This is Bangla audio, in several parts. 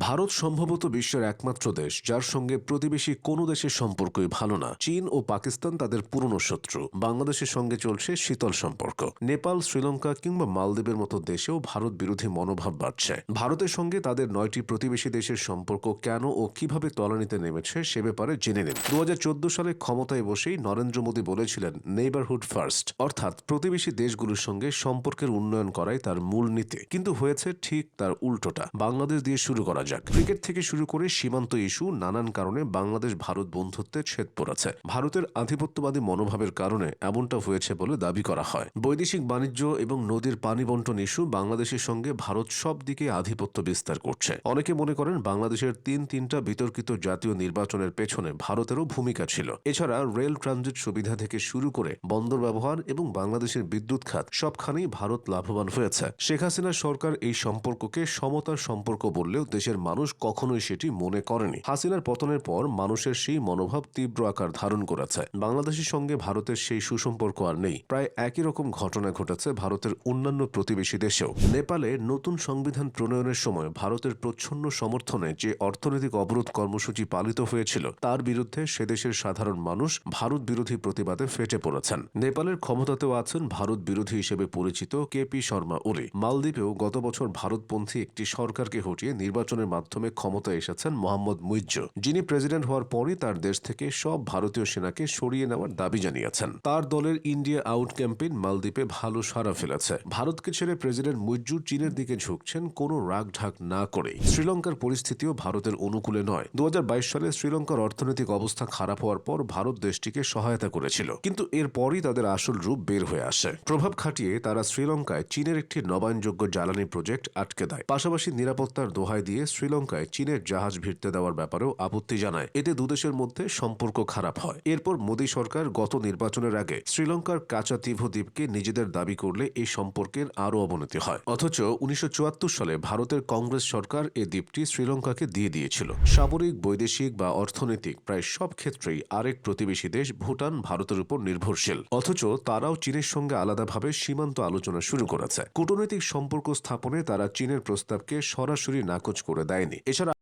ভারত সম্ভবত বিশ্বের একমাত্র দেশ, যার সঙ্গে প্রতিবেশী কোনো দেশের সম্পর্কই ভালো না। চীন ও পাকিস্তান তাদের পুরনো শত্রু। বাংলাদেশের সঙ্গে চলছে শীতল সম্পর্ক। নেপাল, শ্রীলঙ্কা কিংবা মালদ্বীপের মতো দেশেও ভারত বিরোধী মনোভাব বাড়ছে। ভারতের সঙ্গে তাদের নয়টি প্রতিবেশী দেশের সম্পর্ক কেন ও কীভাবে তলানিতে নেমেছে সে ব্যাপারে জেনে নিন। দু হাজার চোদ্দ সালে ক্ষমতায় বসেই নরেন্দ্র মোদী বলেছিলেন নেইবারহুড ফার্স্ট অর্থাৎ প্রতিবেশী দেশগুলোর সঙ্গে সম্পর্কের উন্নয়ন করাই তার মূল নীতি। কিন্তু হয়েছে ঠিক তার উল্টোটা। বাংলাদেশ দিয়ে শুরু করা যাক। ক্রিকেট থেকে শুরু করে সীমান্ত ইস্যু, নানান কারণে বাংলাদেশ ভারত বন্ধুত্বে ছেদ পড়েছে। ভারতের আধিপত্যবাদী মনোভাবের কারণে এমনটা হয়েছে বলে দাবি করা হয়। বৈদেশিক বাণিজ্য এবং নদীর পানি বন্টন ইস্যু বাংলাদেশের সঙ্গে ভারত সব দিকে আধিপত্য বিস্তার করছে। অনেকে মনে করেন বাংলাদেশের তিন তিনটা বিতর্কিত জাতীয় নির্বাচনের পেছনে ভারতেরও ভূমিকা ছিল। এছাড়া রেল ট্রানজিট সুবিধা থেকে শুরু করে বন্দর ব্যবহার এবং বাংলাদেশের বিদ্যুৎ খাত সবখানেই ভারত লাভবান হয়েছে। শেখ হাসিনা সরকার এই সম্পর্ককে সমতার সম্পর্ক বললেও দেশের মানুষ কখনোই সেটি মনে করেনি। হাসিনার পতনের পর মানুষের সেই মনোভাব তীব্র আকার ধারণ করেছে। বাংলাদেশের সঙ্গে ভারতের সেই সুসম্পর্ক আর নেই। প্রায় একই রকম ঘটনা ঘটেছে ভারতের অন্যান্য প্রতিবেশী দেশেও। নেপালে নতুন সংবিধান প্রণয়নের সময় ভারতের প্রচ্ছন্ন সমর্থনে যে অর্থনৈতিক অবরোধ কর্মসূচি পালিত হয়েছিল, তার বিরুদ্ধে সে দেশের সাধারণ মানুষ ভারত বিরোধী প্রতিবাদে ফেটে পড়েছেন। নেপালের ক্ষমতাতেও আছেন ভারত বিরোধী হিসেবে পরিচিত কে পি শর্মা ওলি। মালদ্বীপেও গত বছর ভারতপন্থী একটি সরকারকে হটিয়ে নির্বাচনের মাধ্যমে ক্ষমতায় এসেছেন মোহাম্মদ মুইজ্জ যিনি প্রেসিডেন্ট হওয়ার পরই তার দেশ থেকে সব ভারতীয় সেনাকে সরিয়ে নেওয়ার দাবি জানিয়েছেন। তার দলের ইন্ডিয়া আউট ক্যাম্পেইন মালদ্বীপে ভালো সাড়া ফেলেছে। ভারতকে ছেড়ে প্রেসিডেন্ট মুইজ্জু চীনের দিকে ঝুঁকছেন কোনো রাগ ঢাক না করেই। শ্রীলঙ্কার পরিস্থিতিও ভারতের অনুকূলে নয়। দু সালে শ্রীলঙ্কার অর্থনৈতিক অবস্থা খারাপ হওয়ার পর ভারত দেশটিকে সহায়তা করেছিল। কিন্তু এরপরই তাদের আসল রূপ বের হয়ে আসে। প্রভাব খাটিয়ে তারা শ্রীলঙ্কায় চীনের একটি নবায়নযোগ্য জ্বালানি প্রজেক্ট আটকে দেয়। পাশাপাশি নিরাপত্তার দোহাই দিয়ে শ্রীলঙ্কায় চীনের জাহাজ ভিড়তে দেওয়ার ব্যাপারেও আপত্তি জানায়। এতে দুদেশের মধ্যে সম্পর্ক খারাপ হয়। এরপর মোদী সরকার গত নির্বাচনের আগে শ্রীলঙ্কার কাচাতীভ দ্বীপকে নিজেদের দাবি করলে এই সম্পর্কের আরও অবনতি হয়। অথচ উনিশশো সালে ভারতের কংগ্রেস সরকার এ দ্বীপটি শ্রীলঙ্কাকে দিয়ে দিয়েছিল। সামরিক, বৈদেশিক বা অর্থনৈতিক প্রায় সব ক্ষেত্রেই আরেক প্রতিবেশী দেশ ভুটান ভারতের উপর নির্ভরশীল। অথচ তারাও চীনের সঙ্গে আলাদাভাবে সীমান্ত আলোচনা শুরু করেছে। কূটনৈতিক সম্পর্ক স্থাপনে তারা চীনের প্রস্তাবকে সরাসরি নাকচ করে দেয়নি। এছাড়া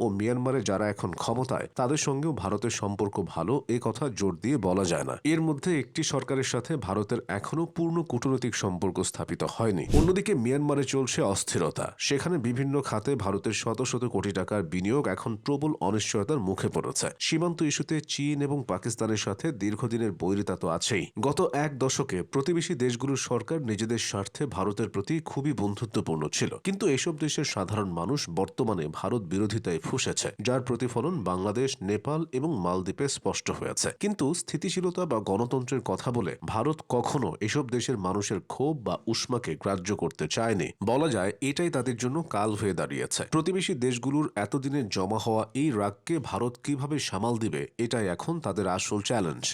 ও মিয়ানমারে যারা এখন ক্ষমতায়, তাদের সঙ্গেও ভারতের সম্পর্ক ভালো, এ কথা জোর দিয়ে বলা যায় না। এর মধ্যে একটি সরকারের সাথে ভারতের এখনও পূর্ণ কূটনৈতিক সম্পর্ক স্থাপিত হয়নি। অন্যদিকে মিয়ানমারে চলছে অস্থিরতা। সেখানে বিভিন্ন খাতে ভারতের শত শত কোটি টাকার বিনিয়োগ এখন প্রবল অনিশ্চয়তার মুখে পড়েছে। সীমান্ত ইস্যুতে চীন এবং পাকিস্তানের সাথে দীর্ঘদিনের বৈরিতা তো আছেই। গত এক দশকে প্রতিবেশী দেশগুলোর সরকার নিজেদের স্বার্থে ভারতের প্রতি খুবই বন্ধুত্বপূর্ণ ছিল। কিন্তু এসব দেশের সাধারণ মানুষ বর্তমানে ভারত বিরোধিতায় ফুসেছে, যার প্রতিফলন বাংলাদেশ, নেপাল এবং মালদ্বীপে স্পষ্ট হয়েছে। কিন্তু স্থিতিশীলতা বা গণতন্ত্রের কথা বলে ভারত কখনো এসব দেশের মানুষের ক্ষোভ বা উষ্মাকে গ্রাহ্য করতে চায়নি। বলা যায়, এটাই তাদের জন্য কাল হয়ে দাঁড়িয়েছে। প্রতিবেশী দেশগুলোর এতদিনের জমা হওয়া এই রাগকে ভারত কীভাবে সামাল দিবে, এটাই এখন তাদের আসল চ্যালেঞ্জ